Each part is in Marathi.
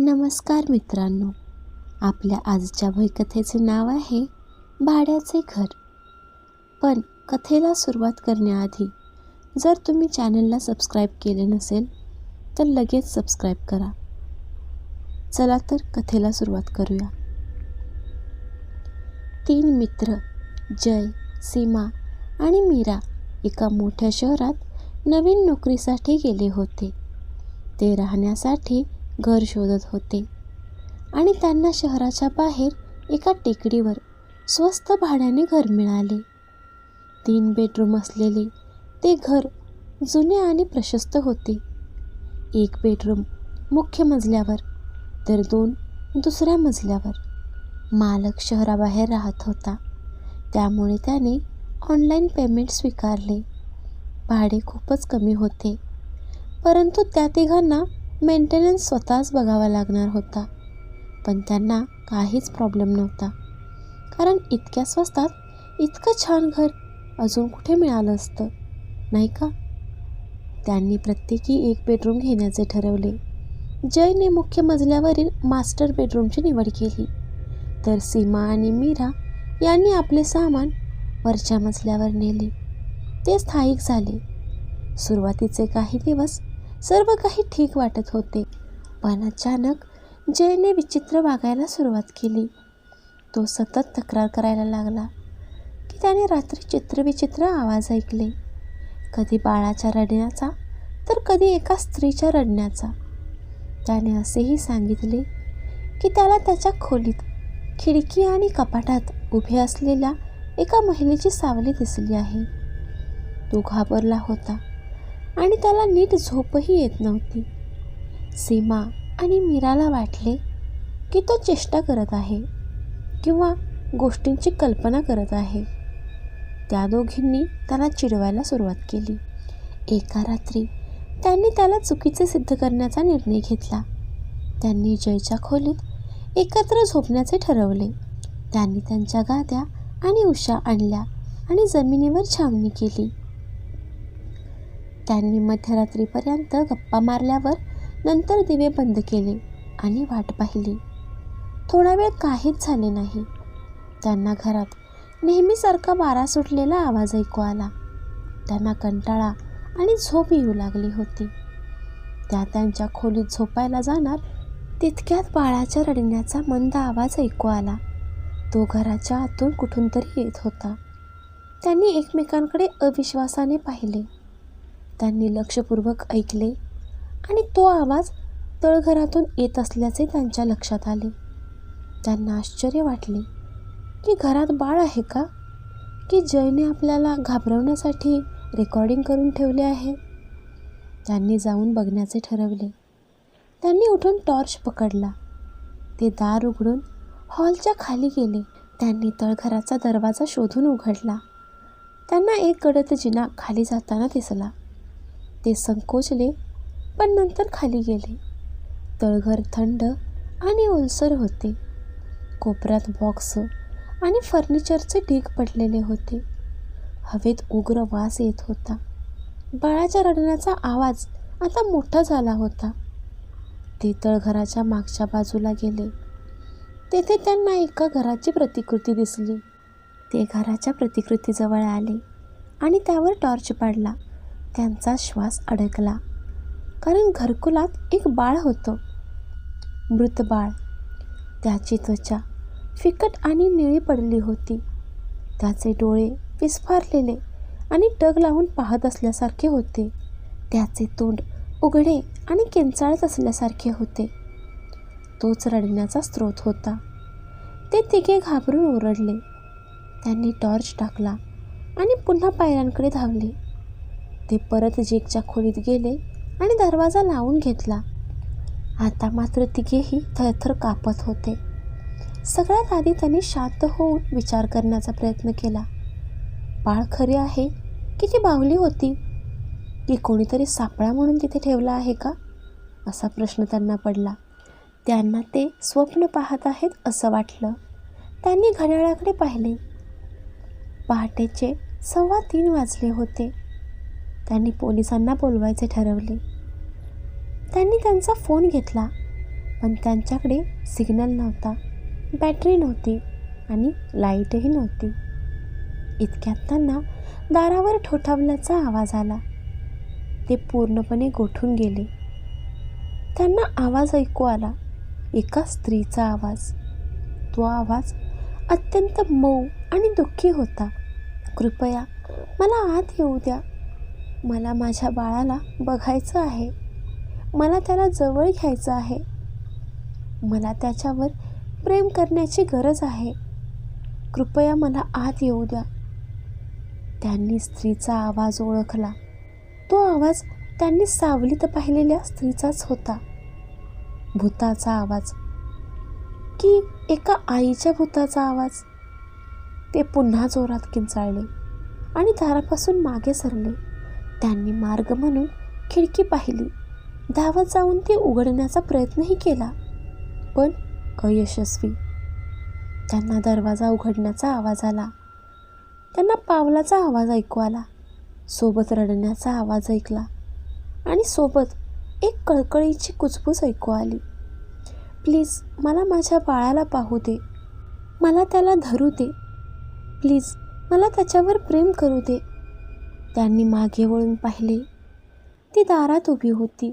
नमस्कार मित्रांनो. आपल्या आजच्या भयकथेचे नाव आहे भाड्याचे घर. पण कथेला सुरुवात करण्याआधी जर तुम्ही चॅनलला सबस्क्राईब केले नसेल तर लगेच सबस्क्राईब करा. चला तर कथेला सुरुवात करूया. तीन मित्र जय सीमा आणि मीरा एका मोठ्या शहरात नवीन नोकरीसाठी गेले होते. ते राहण्यासाठी घर शोधत होते. आणि त्यांना शहराच्या बाहेर एका टेकडीवर स्वस्त भाड्याने घर मिळाले. तीन बेडरूम असलेले ते घर जुने आणि प्रशस्त होते. एक बेडरूम मुख्य मजल्यावर तर दोन दुसऱ्या मजल्यावर. मालक शहराबाहेर राहत होता. त्यामुळे त्याने ऑनलाईन पेमेंट स्वीकारले. भाडे खूपच कमी होते. परंतु त्या तिघांना मेंटेनन्स स्वतःच बघावा लागणार होता. पण त्यांना काहीच प्रॉब्लेम नव्हता. कारण इतक्या स्वस्तात इतकं छान घर अजून कुठे मिळालं असतं? नाही का? त्यांनी प्रत्येकी एक बेडरूम घेण्याचे ठरवले. जयने मुख्य मजल्यावरील मास्टर बेडरूमची निवड केली. तर सीमा आणि मीरा यांनी आपले सामान वरच्या मजल्यावर नेले. ते स्थायिक झाले. सुरुवातीचे काही दिवस सर्व काही ठीक वाटत होते. पण अचानक जयने विचित्र वागायला सुरुवात केली. तो सतत तक्रार करायला लागला की त्याने रात्री चित्रविचित्र आवाज ऐकले. कधी बाळाच्या रडण्याचा तर कधी एका स्त्रीच्या रडण्याचा. त्याने असेही सांगितले की त्याला त्याच्या खोलीत खिडकी आणि कपाटात उभे असलेल्या एका महिलेची सावली दिसली आहे. तो घाबरला होता. आणि त्याला नीट झोपही येत नव्हती. सीमा आणि मीराला वाटले की तो चेष्टा करत आहे किंवा गोष्टींची कल्पना करत आहे. त्या दोघींनी त्याला चिडवायला सुरुवात केली. एका रात्री त्यांनी त्याला चुकीचे सिद्ध करण्याचा निर्णय घेतला. त्यांनी जयच्या खोलीत एकत्र झोपण्याचे ठरवले. त्यांनी त्यांच्या गाद्या आणि उषा आणल्या आणि जमिनीवर छावणी केली. त्यांनी मध्यरात्रीपर्यंत गप्पा मारल्यावर नंतर दिवे बंद केले आणि वाट पाहिली. थोडा वेळ काहीच झाले नाही. त्यांना घरात नेहमीसारखा वारा सुटलेला आवाज ऐकू आला. त्यांना कंटाळा आणि झोप येऊ लागली होती. त्या त्यांच्या खोलीत झोपायला जाणार तितक्यात बाळाच्या रडण्याचा मंद आवाज ऐकू आला. तो घराच्या आतून कुठून तरी येत होता. त्यांनी एकमेकांकडे अविश्वासाने पाहिले. त्यांनी लक्षपूर्वक ऐकले आणि तो आवाज तळघरातून येत असल्याचे त्यांच्या लक्षात आले. त्यांना आश्चर्य वाटले की घरात बाळ आहे का? की जयने आपल्याला घाबरवण्यासाठी रेकॉर्डिंग करून ठेवले आहे? त्यांनी जाऊन बघण्याचे ठरवले. त्यांनी उठून टॉर्च पकडला. ते दार उघडून हॉलच्या खाली गेले. त्यांनी तळघराचा दरवाजा शोधून उघडला. त्यांना एक गडद जिना खाली जाताना दिसला. ते संकोचले पण नंतर खाली गेले. तळघर थंड आणि ओलसर होते. कोपऱ्यात बॉक्स आणि फर्निचरचे ढीग पडलेले होते. हवेत उग्र वास येत होता. बाळाच्या रडण्याचा आवाज आता मोठा झाला होता. ते तळघराच्या मागच्या बाजूला गेले. तेथे त्यांना एका घराची प्रतिकृती दिसली. ते घराच्या प्रतिकृतीजवळ आले आणि त्यावर टॉर्च पाडला. त्यांचा श्वास अडकला. कारण घरकुलात एक बाळ होतं. मृत बाळ. त्याची त्वचा फिकट आणि निळी पडली होती. त्याचे डोळे विस्फारलेले आणि टग लावून पाहत असल्यासारखे होते. त्याचे तोंड उघडे आणि किंचाळत असल्यासारखे होते. तोच रडण्याचा स्रोत होता. ते तिघे घाबरून ओरडले. त्यांनी टॉर्च टाकला आणि पुन्हा पायऱ्यांकडे धावले. ते परत जेकच्या खोलीत गेले आणि दरवाजा लावून घेतला. आता मात्र तिघेही थरथर कापत होते. सगळ्यात आधी त्यांनी शांत होऊन विचार करण्याचा प्रयत्न केला. बाळ खरे आहे? की ती बावली होती? की कोणीतरी सापळा म्हणून तिथे ठेवला आहे का? असा प्रश्न त्यांना पडला. त्यांना ते स्वप्न पाहत आहेत असं वाटलं. त्यांनी घड्याळाकडे पाहिले. पहाटेचे सव्वा तीन वाजले होते. त्यांनी पोलिसांना बोलवायचे ठरवले. त्यांनी त्यांचा फोन घेतला पण त्यांच्याकडे सिग्नल नव्हता बॅटरी नव्हती आणि लाईटही नव्हती. इतक्यात त्यांना दारावर ठोठावल्याचा आवाज आला. ते पूर्णपणे गोठून गेले. त्यांना आवाज ऐकू आला एका स्त्रीचा आवाज. तो आवाज अत्यंत मऊ आणि दुःखी होता. कृपया मला आत येऊ द्या. मला माझ्या बाळाला बघायचं आहे. मला त्याला जवळ घ्यायचं आहे. मला त्याच्यावर प्रेम करण्याची गरज आहे. कृपया मला आत येऊ द्या. त्यांनी स्त्रीचा आवाज ओळखला. तो आवाज त्यांनी सावलीत पाहिलेल्या स्त्रीचाच होता. भूताचा आवाज. की एका आईच्या भूताचा आवाज. ते पुन्हा जोरात किंचाळले आणि दारापासून मागे सरले. त्यांनी मार्ग म्हणून खिडकी पाहिली. धावत जाऊन ती उघडण्याचा प्रयत्नही केला. पण अयशस्वी. त्यांना दरवाजा उघडण्याचा आवाज आला. त्यांना पावलाचा आवाज ऐकू आला. सोबत रडण्याचा आवाज ऐकला. आणि सोबत एक कळकळीची कुचबूच ऐकू आली. प्लीज मला माझ्या बाळाला पाहू दे. मला त्याला धरू दे. प्लीज मला त्याच्यावर प्रेम करू दे. त्यांनी मागे वळून पाहिले. ती दारात उभी होती.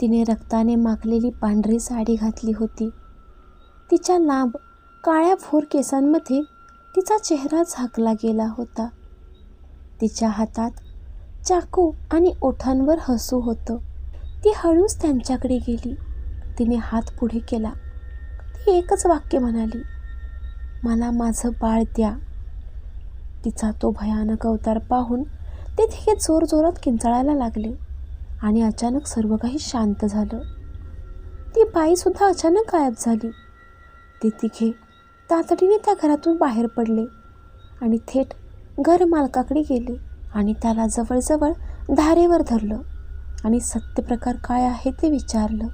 तिने रक्ताने माखलेली पांढरी साडी घातली होती. तिच्या लांब काळ्या भोर केसांमध्ये तिचा चेहरा झाकला गेला होता. तिच्या हातात चाकू आणि ओठांवर हसू होतं. ती हळूच त्यांच्याकडे गेली. तिने हात पुढे केला. ती एकच वाक्य म्हणाली मला माझं बाळ द्या. तिचा तो भयानक अवतार पाहून ते तिघे जोरजोरात किंचाळायला लागले आणि अचानक सर्व काही शांत झालं. ती बाईसुद्धा अचानक गायब झाली. ते तिघे तातडीने त्या घरातून बाहेर पडले आणि थेट घर मालकाकडे गेले आणि त्याला जवळजवळ धारेवर धरलं आणि सत्यप्रकार काय आहे ते विचारलं.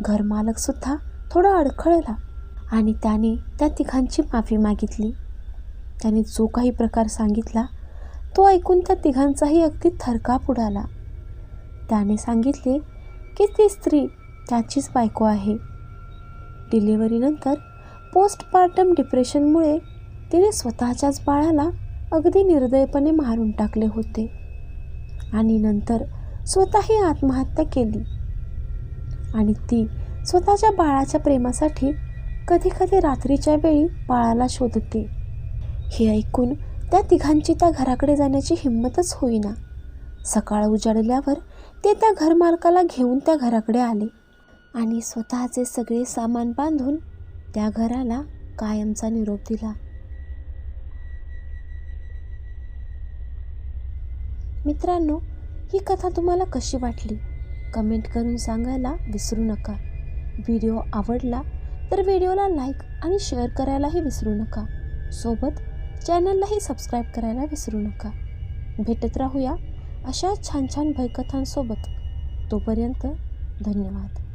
घरमालकसुद्धा थोडा अडखळला आणि त्याने त्या तिघांची माफी मागितली. त्याने जो काही प्रकार सांगितला तो ऐकून त्या तिघांचाही अगदी थरकाप उडाला. त्याने सांगितले की ती स्त्री त्याचीच बायको आहे. डिलिव्हरीनंतर पोस्टपार्टम डिप्रेशनमुळे तिने स्वतःच्याच बाळाला अगदी निर्दयपणे मारून टाकले होते आणि नंतर स्वतःही आत्महत्या केली. आणि ती स्वतःच्या बाळाच्या प्रेमासाठी कधी कधी रात्रीच्या वेळी बाळाला शोधते. हे ऐकून त्या तिघांची त्या घराकडे जाण्याची हिंमतच होईना. सकाळ उजाडल्यावर ते त्या घरमालकाला घेऊन त्या घराकडे आले आणि स्वतःचे सगळे सामान बांधून त्या घराला कायमचा निरोप दिला. मित्रांनो ही कथा तुम्हाला कशी वाटली? कमेंट करून सांगायला विसरू नका. व्हिडिओ आवडला तर व्हिडिओला लाईक आणि शेअर करायलाही विसरू नका. सोबत चॅनललाही सबस्क्राईब करायला विसरू नका. भेटत राहूया अशा छान छान भयकथांसोबत. तोपर्यंत धन्यवाद.